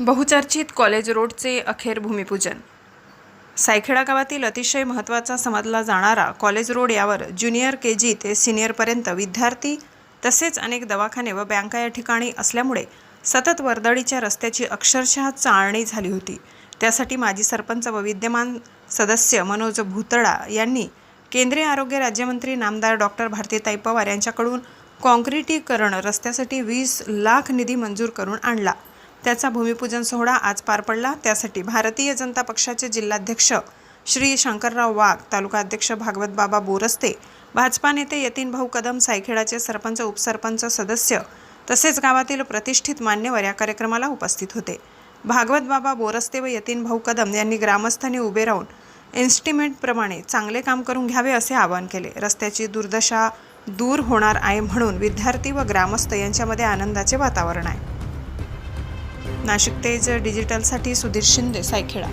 बहुचर्चित कॉलेज रोडचे अखेर भूमिपूजन. सायखेडा गावातील अतिशय महत्त्वाचा समजला जाणारा कॉलेज रोड यावर ज्युनियर के जी ते सिनियरपर्यंत विद्यार्थी तसेच अनेक दवाखाने व बँका या ठिकाणी असल्यामुळे सतत वर्दळीच्या रस्त्याची अक्षरशः चाळणी झाली होती. त्यासाठी माजी सरपंच व विद्यमान सदस्य मनोज भुतळा यांनी केंद्रीय आरोग्य राज्यमंत्री नामदार डॉक्टर भारतीताई पवार यांच्याकडून काँक्रिटीकरण रस्त्यासाठी वीस लाख निधी मंजूर करून आणला. त्याचा भूमिपूजन सोहळा आज पार पडला. त्यासाठी भारतीय जनता पक्षाचे जिल्हाध्यक्ष श्री शंकरराव वाघ तालुका अध्यक्ष भागवत बाबा बोरस्ते भाजपा नेते यतीन भाऊ कदम सायखेडाचे सरपंच उपसरपंच सदस्य तसेच गावातील प्रतिष्ठित मान्यवर या कार्यक्रमाला उपस्थित होते. भागवत बाबा बोरस्ते व यतीन भाऊ कदम यांनी ग्रामस्थांनी उभे राहून इन्स्टिमेंटप्रमाणे चांगले काम करून घ्यावे असे आवाहन केले. रस्त्याची दुर्दशा दूर होणार आहे म्हणून विद्यार्थी व ग्रामस्थ यांच्यामध्ये आनंदाचे वातावरण आहे. नाशिक तेज डिजिटलसाठी सुधीर शिंदे सायखेडा.